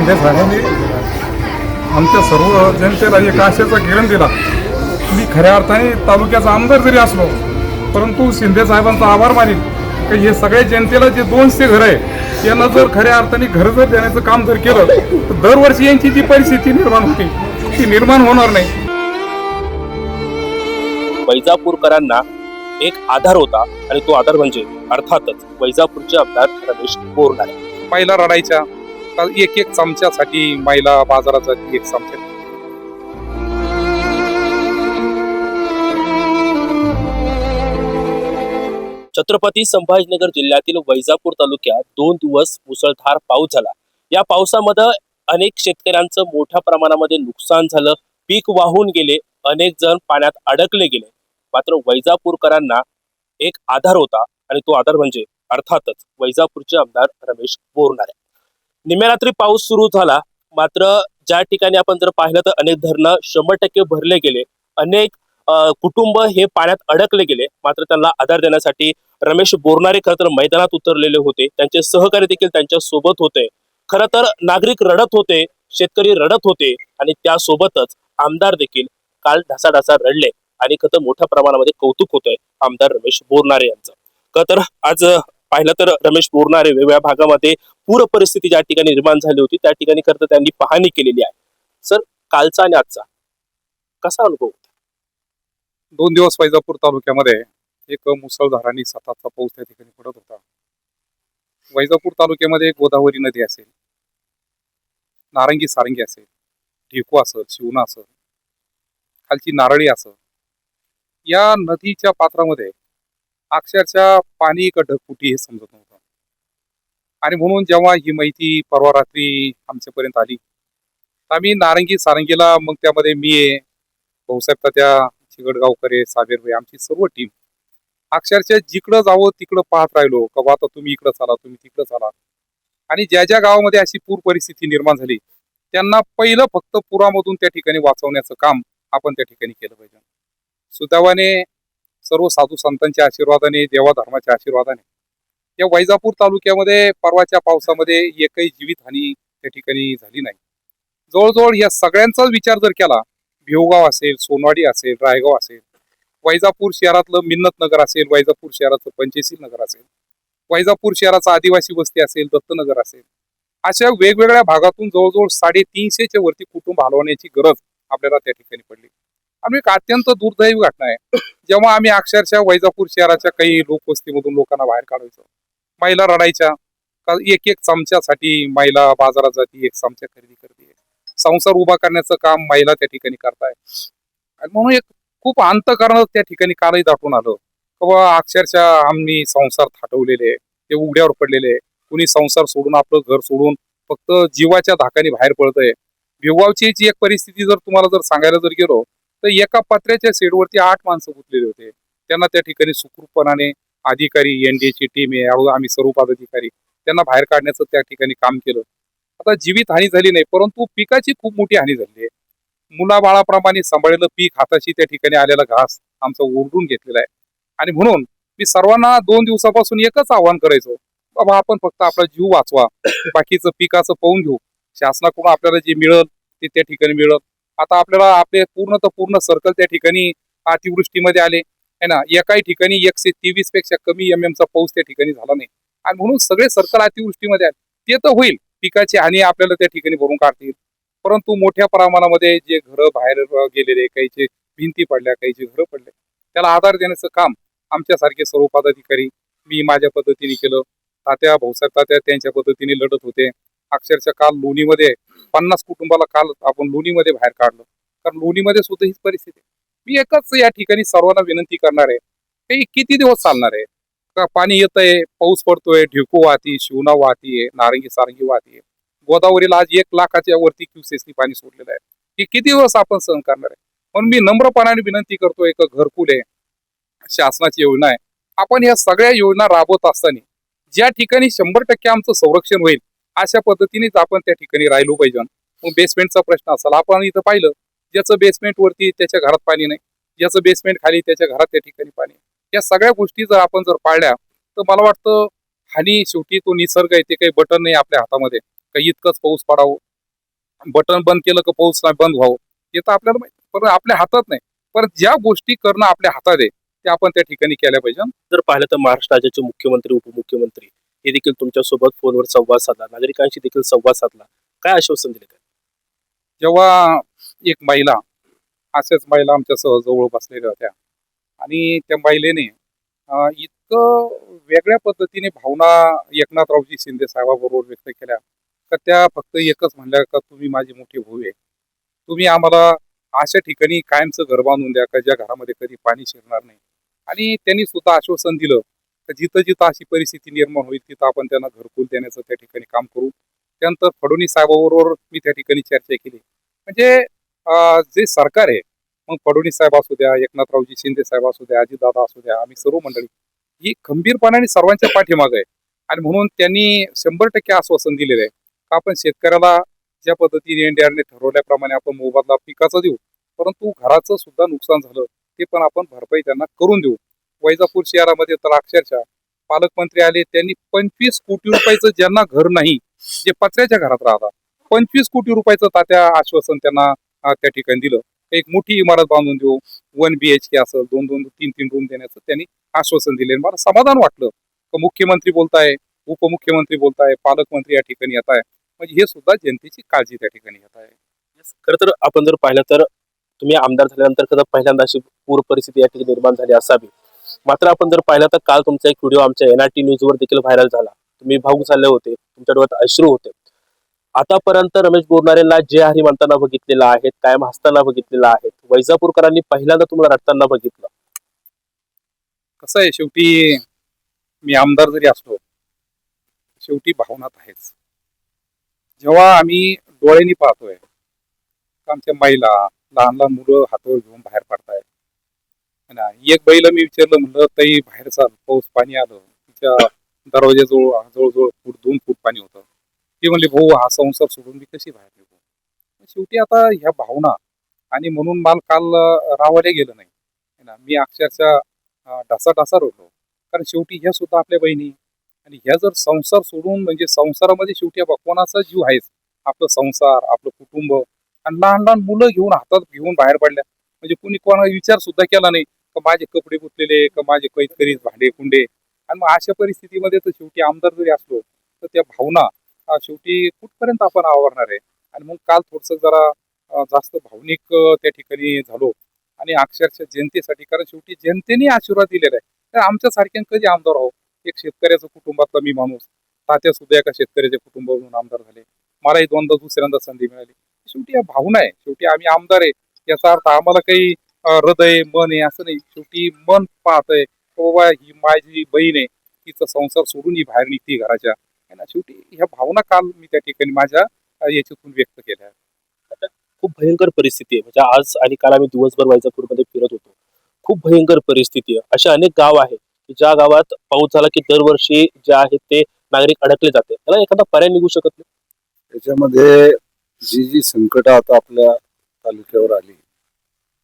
शिंदे साहेबांनी आमच्या सर्व जनतेला एक आशेचा किरण दिला. मी खऱ्या अर्थाने तालुक्याचा आमदार जरी असलो परंतु शिंदे साहेबांचा आभार मानेन. की हे सगळ्या जनतेला जे दोनशे घर आहे यांना जर खऱ्या अर्थाने घर जर देण्याचं काम जर केलं तर दरवर्षी यांची जी परिस्थिती निर्माण होती ती निर्माण होणार नाही. वैजापूरकरांना एक आधार होता आणि तो आधार म्हणजे अर्थातच वैजापूरचे आमदार रमेश बोरनारे महिला रडायच्या एक एक चमच्यासाठी महिला बाजारात एक चमच्या छत्रपती संभाजीनगर जिल्ह्यातील वैजापूर तालुक्यात दोन दिवस मुसळधार पाऊस झाला. या पावसामध्ये अनेक शेतकऱ्यांचं मोठ्या प्रमाणामध्ये नुकसान झालं. पीक वाहून गेले अनेक जण पाण्यात अडकले गेले. मात्र वैजापूरकरांना एक आधार होता आणि तो आधार म्हणजे अर्थातच वैजापूरचे आमदार रमेश बोरनारे. निम्या रात्री पाऊस सुरू झाला. मात्र ज्या ठिकाणी आपण जर पाहिलं तर अनेक धरणं शंभर टक्के भरले गेले. अनेक कुटुंब हे पाण्यात अडकले गेले. मात्र त्यांना आधार देण्यासाठी रमेश बोरणारे खरं तर मैदानात उतरलेले होते. त्यांचे सहकारी देखील त्यांच्यासोबत होते. खरं तर नागरिक रडत होते शेतकरी रडत होते आणि त्यासोबतच आमदार देखील काल ढासाढासा रडले आणि खरं मोठ्या प्रमाणामध्ये कौतुक होतंय आमदार रमेश बोरणारे यांचं. खरं तर आज पाहिलं तर रमेश बोरणारे वेगवेगळ्या भागामध्ये पूर परिस्थिती ज्या ठिकाणी निर्माण झाली होती त्या ठिकाणी खरं तर त्यांनी पाहणी केलेली आहे सर कालचा आणि आजचा कसा अनुभव होता? दोन दिवस वैजापूर तालुक्यामध्ये एक मुसळधाराने आणि सताचा पाऊस त्या ठिकाणी पडत होता वैजापूर तालुक्यामध्ये गोदावरी नदी असेल नारंगी सारंगी असेल ढेकू असेल शिवना असेल खालची नारळी असेल या नदीच्या पात्रामध्ये अक्षरशः पाणी का ढगफुटी हे समजत नव्हतं. आणि म्हणून जेव्हा ही माहिती परवा रात्री आमच्यापर्यंत आली तर आम्ही नारंगी सारंगीला मग त्यामध्ये मी आहे भाऊसाहेब तात्या साबेर भाई आमची सर्व टीम अक्षरशः जिकडं जावं तिकडं पाहत राहिलो का आता तुम्ही इकडं चाला तुम्ही तिकडं चाला. आणि ज्या ज्या गावामध्ये अशी पूर परिस्थिती निर्माण झाली त्यांना पहिलं फक्त पुरामधून त्या ठिकाणी वाचवण्याचं काम आपण त्या ठिकाणी केलं पाहिजे. सुदैवाने सर्व साधू संतांच्या आशीर्वादाने देवा धर्माच्या आशीर्वादाने. या वैजापूर तालुक्यामध्ये परवाच्या पावसामध्ये एकही जीवितहानी त्या ठिकाणी झाली नाही. जवळजवळ या सगळ्यांचाच विचार जर केला भिवगाव असेल सोनवाडी असेल रायगाव असेल वैजापूर शहरातलं मिन्नत नगर असेल वैजापूर शहराचं पंचशील नगर असेल वैजापूर शहराचा आदिवासी वस्ती असेल दत्तनगर असेल अशा वेगवेगळ्या भागातून जवळजवळ साडेतीनशेच्या वरती कुटुंब हलवण्याची गरज आपल्याला त्या ठिकाणी पडली. आम्ही एक अत्यंत दुर्दैवी घटना आहे. जेव्हा आम्ही अक्षरशः वैजापूर शहराच्या काही लोकवस्तीमधून लोकांना बाहेर काढायचो. महिला रडायच्या. का एक एक चमच्यासाठी महिला बाजारात जाती एक चमचा खरेदी करते. संसार उभा करण्याचं काम महिला त्या ठिकाणी करताय. आणि म्हणून एक खूप अंतकरण त्या ठिकाणी कालही दाखवून आलं. किंवा अक्षरशः आम्ही संसार थाटवलेले ते उघड्यावर पडलेले कुणी संसार सोडून आपलं घर सोडून फक्त जीवाच्या धाकाने बाहेर पडतंय. भिवगावची जी एक परिस्थिती जर तुम्हाला जर सांगायला जर गेलो तर एका पत्र्याच्या सेडवरती आठ माणसं गुंतलेले होते. त्यांना त्या ठिकाणी सुखरूपपणाने अधिकारी एनडीएची टीम आहे आम्ही सर्व पदाधिकारी त्यांना बाहेर काढण्याचं त्या ठिकाणी काम केलं. आता जीवित हानी झाली नाही परंतु पिकाची खूप मोठी हानी झाली आहे. मुलाबाळाप्रमाणे सांभाळलेलं पीक हाताशी त्या ठिकाणी आलेला घास आमचा ओरडून घेतलेला आहे. आणि म्हणून मी सर्वांना दोन दिवसापासून एकच आव्हान करायचो बाबा आपण फक्त आपला जीव वाचवा बाकीचं पिकाचं पाहून घेऊ. शासनाकडून आपल्याला जे मिळेल ते त्या ठिकाणी मिळत आता आपल्याला आपले पूर्ण तर पूर्ण सर्कल त्या ठिकाणी अतिवृष्टीमध्ये आले है ना? एकाही ठिकाणी एकशे तेवीसपेक्षा कमी एम चा पाऊस त्या ठिकाणी झाला नाही. आणि म्हणून सगळे सर्कल अतिवृष्टीमध्ये आले ते तर होईल. पिकाची हानी आपल्याला त्या ठिकाणी भरून काढतील परंतु मोठ्या प्रमाणामध्ये जे घरं बाहेर गेलेले काहीचे भिंती पडल्या काहीचे घरं पडले त्याला आधार देण्याचं काम आमच्यासारखे सर्व पदाधिकारी मी माझ्या पद्धतीने केलं. तात्या भाऊसाहेब तात्या त्यांच्या पद्धतीने लढत होते. अक्षरशः काल लोणीमध्ये पन्नास कुटुंबाला काल आपण लोणीमध्ये बाहेर काढलं. कारण लोणीमध्ये सुद्धा हीच परिस्थिती मी एकच या ठिकाणी सर्वांना विनंती करणार आहे ते किती दिवस चालणार आहे? का पाणी येतंय पाऊस पडतोय ढिकू वाहती शिवना वाहतीये नारंगी सारंगी वाहतीये गोदावरीला आज एक लाखाच्या वरती क्युसेसनी पाणी सोडलेलं आहे. हे किती दिवस आपण सहन करणार आहे? म्हणून मी नम्रपणाने विनंती करतोय एक घरकुल आहे शासनाची योजना आहे. आपण या सगळ्या योजना राबवत असताना ज्या ठिकाणी शंभर टक्के आमचं संरक्षण होईल अशा पद्धतीनेच आपण त्या ठिकाणी राहिलो पाहिजे. मग बेसमेंटचा प्रश्न असाल. आपण इथं पाहिलं ज्याचं बेसमेंट वरती त्याच्या घरात पाणी नाही. ज्याचं बेसमेंट खाली त्याच्या घरात त्या ठिकाणी पाणी या सगळ्या गोष्टी जर आपण जर पाळल्या तर मला वाटतं हानी शेवटी तो निसर्ग आहे ते काही बटन नाही आपल्या हातामध्ये. काही इतकंच पाऊस पडावं. बटन बंद केलं का पाऊस नाही बंद व्हावं. हे तर आपल्याला माहिती पण आपल्या हातात नाही. पण ज्या गोष्टी करणं आपल्या हातात आहे त्या आपण त्या ठिकाणी केल्या पाहिजे. जर पाहिलं तर महाराष्ट्र राज्याचे मुख्यमंत्री उपमुख्यमंत्री हे देखील तुमच्यासोबत फोनवर संवाद साधला. नागरिकांशी देखील संवाद साधला. काय आश्वासन दिले काय जेव्हा एक महिला अशाच महिला आमच्या सहजवळ बसलेल्या होत्या. आणि त्या महिलेने इतकं वेगळ्या पद्धतीने भावना एकनाथरावजी शिंदे साहेबाबरोबर व्यक्त केल्या. का त्या फक्त एकच म्हणल्या का तुम्ही माझी मोठी भाऊ आहे. तुम्ही आम्हाला अशा ठिकाणी कायमचं घर बांधून द्या का ज्या घरामध्ये कधी पाणी शिरणार नाही. आणि त्यांनी सुद्धा आश्वासन दिलं. तर जिथं जिथं अशी परिस्थिती निर्माण होईल तिथं आपण त्यांना घरकुल देण्याचं त्या ठिकाणी काम करू. त्यानंतर फडणवीस साहेबाबरोबर मी त्या ठिकाणी चर्चा केली. म्हणजे जे सरकार आहे मग फडणवीस साहेब असू द्या एकनाथरावजी शिंदे साहेब असू द्या अजितदादा असू द्या आम्ही सर्व मंडळी ही खंबीरपणाने सर्वांच्या पाठीमाग आहे. आणि म्हणून त्यांनी शंभर टक्के आश्वासन दिलेलं आहे का आपण शेतकऱ्याला ज्या पद्धतीने एनडीआरने ठरवल्याप्रमाणे आपण मोबदला पिकाचा देऊ परंतु घराचं सुद्धा नुकसान झालं ते पण आपण भरपाई त्यांना करून देऊ. वैजापूर शहरामध्ये तर अक्षरशः पालकमंत्री आले त्यांनी पंचवीस कोटी रुपयाचं ज्यांना घर नाही जे पत्र्याच्या घरात राहतात पंचवीस कोटी रुपयाचं तात्या आश्वासन त्यांना त्या ठिकाणी दिलं. एक मोठी इमारत बांधून देऊ वन बी एच के असं दोन दोन तीन तीन रूम देण्याचं त्यांनी आश्वासन दिले. मला समाधान वाटलं. मुख्यमंत्री बोलताय उपमुख्यमंत्री बोलताय पालकमंत्री या ठिकाणी येत आहे. म्हणजे हे सुद्धा जनतेची काळजी त्या ठिकाणी येत आहे. खर तर आपण जर पाहिलं तर तुम्ही आमदार झाल्यानंतर कदा पहिल्यांदा अशी पूर परिस्थिती या ठिकाणी निर्माण झाली असावी. मात्र आपण जर पाहिलं तर काल तुमचा एक व्हिडिओ आमच्या एनआरटी न्यूजवर देखील व्हायरल झाला. तुम्ही भाऊक झाले होते तुमच्या डोळ्यात अश्रू होते. आतापर्यंत रमेश बोरणारेला जे हरी म्हणताना बघितलेला आहे कायम हसताना बघितलेला आहे. वैजापूरकरांनी पहिल्यांदा तुम्हाला रडताना बघितलं. कसं आहे शेवटी मी आमदार जरी असलो शेवटी भावनात आहेच. जेव्हा आम्ही डोळ्यांनी पाहतोय आमच्या महिला लहान लहान मुलं हातावर घेऊन बाहेर पडताय है ना एक बैल मी विचारलं म्हणलं ताई बाहेर चाल पाऊस पाणी आलं. तिच्या दरवाज्याजवळ जवळजवळ फूट दोन फूट पाणी होतं. ते म्हणले भाऊ हा संसार सोडून मी कशी बाहेर निघू? शेवटी आता ह्या भावना आणि म्हणून मला काल अं, गेलं नाही. ना मी अक्षरशः अं, ढासा ढासा रोडलो. कारण शेवटी ह्या सुद्धा आपल्या बहिणी. आणि ह्या जर संसार सोडून म्हणजे संसारामध्ये शेवटी कोणाचा जीव आहेच. आपलं संसार आपलं कुटुंब. आणि लहान लहान मुलं घेऊन हातात घेऊन बाहेर पडल्या. म्हणजे कुणी कोणा विचार सुद्धा केला नाही. का माझे कपडे गुतलेले का माझे कैतकरी भांडे कुंडे आणि मग अशा परिस्थितीमध्ये तर शेवटी आमदार जरी असलो तर त्या भावना शेवटी कुठपर्यंत आपण आवरणार आहे? आणि मग काल थोडस जरा जास्त भावनिक त्या ठिकाणी झालो. आणि अक्षरशः जनतेसाठी कारण शेवटी जनतेने आशीर्वाद दिलेला आहे. तर आमच्यासारख्या कधी आमदार आहो एक शेतकऱ्याचं कुटुंबातला मी माणूस. तात्या सुद्धा एका शेतकऱ्याच्या कुटुंबावरून आमदार झाले. मलाही दोनदा दुसऱ्यांदा संधी मिळाली. शेवटी या भावना आहे. शेवटी आम्ही आमदार आहे. याचा अर्थ आम्हाला काही हृदय मन आहे असं नाही. शेवटी मन पाहतंय बाबा ही माझी बहीण आहे तिचा संसार सोडून ही बाहेर निघते घराच्या. ना? शेवटी ह्या भावना काल मी त्या ठिकाणी माझ्या याच्यातून व्यक्त केल्या. खूप भयंकर परिस्थिती आहे. म्हणजे आज आणि काल आम्ही दिवसभर वैजापूरमध्ये फिरत होतो. खूप भयंकर परिस्थिती आहे. असे अनेक गाव आहे की ज्या गावात पाऊस झाला की दरवर्षी जे आहे ते नागरिक अडकले जाते. त्याला एखादा पर्याय निघू शकत नाही? त्याच्यामध्ये जी जी संकट आता आपल्या तालुक्यावर आली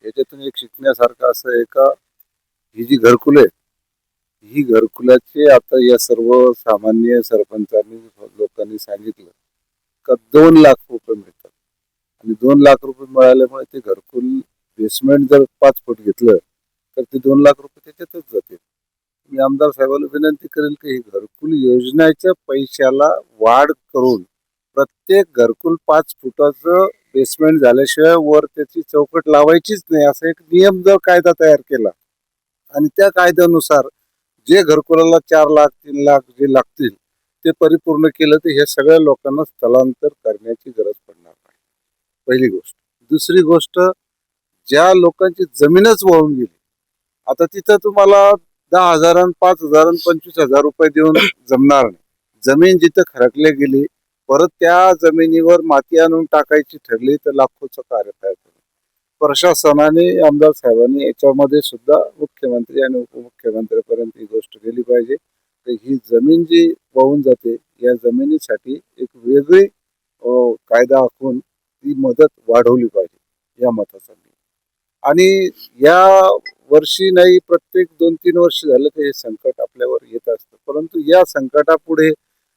याच्यातून एक शिकण्यासारखं असं आहे का? ही जी घरकुले ही घरकुलाचे आता या सर्व सामान्य सरपंचांनी लोकांनी सांगितलं का दोन लाख रुपये मिळतात. आणि दोन लाख रुपये मिळाल्यामुळे ते घरकुल बेसमेंट जर पाच फूट घेतलं तर ते दोन लाख रुपये त्याच्यातच जातील. मी आमदार साहेबाला विनंती करेल की ही घरकुल योजनेच्या पैशाला वाढ करून प्रत्येक घरकुल पाच फुटाचं बेसमेंट झाल्याशिवाय वर त्याची चौकट लावायचीच नाही. असा एक नियम जर कायदा तयार केला. आणि त्या कायद्यानुसार जे घरकुलाला चार लाख तीन लाख जे लागतील ते परिपूर्ण केलं तर ह्या सगळ्या लोकांना स्थलांतर करण्याची गरज पडणार नाही. पहिली गोष्ट. दुसरी गोष्ट ज्या लोकांची जमीनच वाहून गेली आता तिथं तुम्हाला दहा हजार पाच हजार पंचवीस हजार रुपये देऊन जमणार नाही. जमीन जिथं खरकले गेली परत त्या जमिनीवर माती आणून टाकायची ठरली तर लाखोचं कार्य प्रशासनाने आमदार साहेबांनी याच्यामध्ये सुद्धा मुख्यमंत्री आणि उपमुख्यमंत्र्यापर्यंत ही गोष्ट गेली पाहिजे. तर ही जमीन जी वाहून जाते या जमिनीसाठी एक वेगळी कायदा आखून ती मदत वाढवली पाहिजे या मताचा मी आणि या वर्षी नाही प्रत्येक दोन तीन वर्ष झालं तर हे संकट आपल्यावर येत असतं. परंतु या संकटापुढे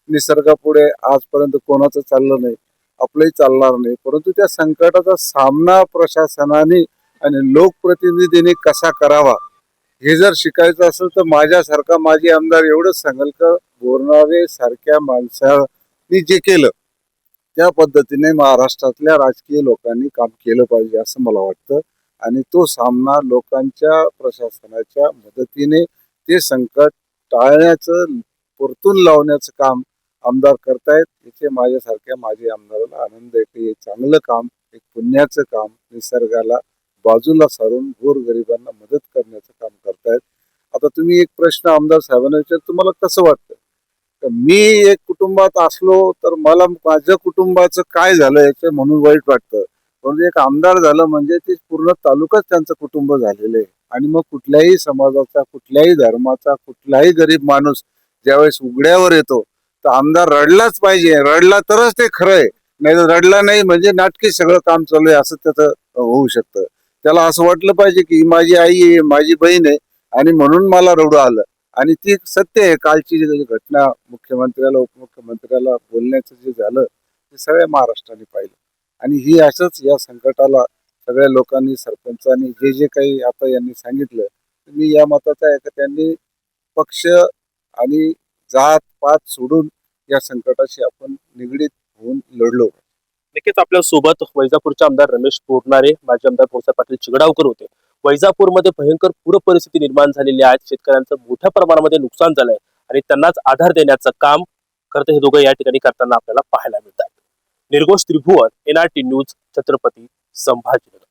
निसर्गापुढे आजपर्यंत कोणाचं चाललं नाही आपलंही चालणार नाही. परंतु त्या संकटाचा सामना प्रशासनाने आणि लोकप्रतिनिधींनी कसा करावा हे जर शिकायचं असेल तर माझ्यासारखा माजी आमदार एवढंच सांगेल का बोरणारे सारख्या माणसांनी जे केलं त्या पद्धतीने महाराष्ट्रातल्या राजकीय लोकांनी काम केलं पाहिजे असं मला वाटतं. आणि तो सामना लोकांच्या प्रशासनाच्या मदतीने ते संकट टाळण्याचं परतून लावण्याचं काम आमदार करतायत याचे माझ्यासारख्या माजी आमदाराला आनंद आहे की हे चांगलं काम एक पुण्याचं काम निसर्गाला बाजूला सारून गोरगरिबांना मदत करण्याचं काम करतायत. आता तुम्ही एक प्रश्न आमदार साहेबांना विचार तुम्हाला कसं वाटतं? तर मी एक कुटुंबात असलो तर मला माझ्या कुटुंबाचं काय झालं याचं म्हणून वाईट वाटतं. पण एक आमदार झालं म्हणजे ते पूर्ण तालुकाच त्यांचं कुटुंब झालेलं आहे. आणि मग कुठल्याही समाजाचा कुठल्याही धर्माचा कुठलाही गरीब माणूस ज्यावेळेस उघड्यावर येतो तर आमदार रडलाच पाहिजे. रडला तरच ते खरं आहे. नाही तर रडला नाही म्हणजे नाटकी सगळं काम चालू आहे असं त्याचं होऊ शकतं. त्याला असं वाटलं पाहिजे की माझी आई आहे माझी बहीण आहे आणि म्हणून मला रडू आलं. आणि ती सत्य आहे. कालची जी घटना मुख्यमंत्र्याला उपमुख्यमंत्र्याला बोलण्याचं जे झालं ते सगळ्या महाराष्ट्राने पाहिलं. आणि ही असंच या संकटाला सगळ्या लोकांनी सरपंचांनी जे जे काही आता यांनी सांगितलं मी या मताचा आहे का त्यांनी पक्ष आणि जात पात सोडून या संकटाशी आपण निगडीत होऊन लढलो. नक्कीच आपल्यासोबत वैजापूरचे आमदार रमेश पोरणारे माजी आमदार भाऊसाहेब पाटील चिगडावकर होते. वैजापूरमध्ये भयंकर पूर परिस्थिती निर्माण झालेली आहे. शेतकऱ्यांचं मोठ्या प्रमाणामध्ये नुकसान झालंय आणि त्यांनाच आधार देण्याचं काम करते हे दोघं या ठिकाणी करताना आपल्याला पाहायला मिळतात. Nirghosh Tribhuvan NRT news Chhatrapati Sambhajinagar.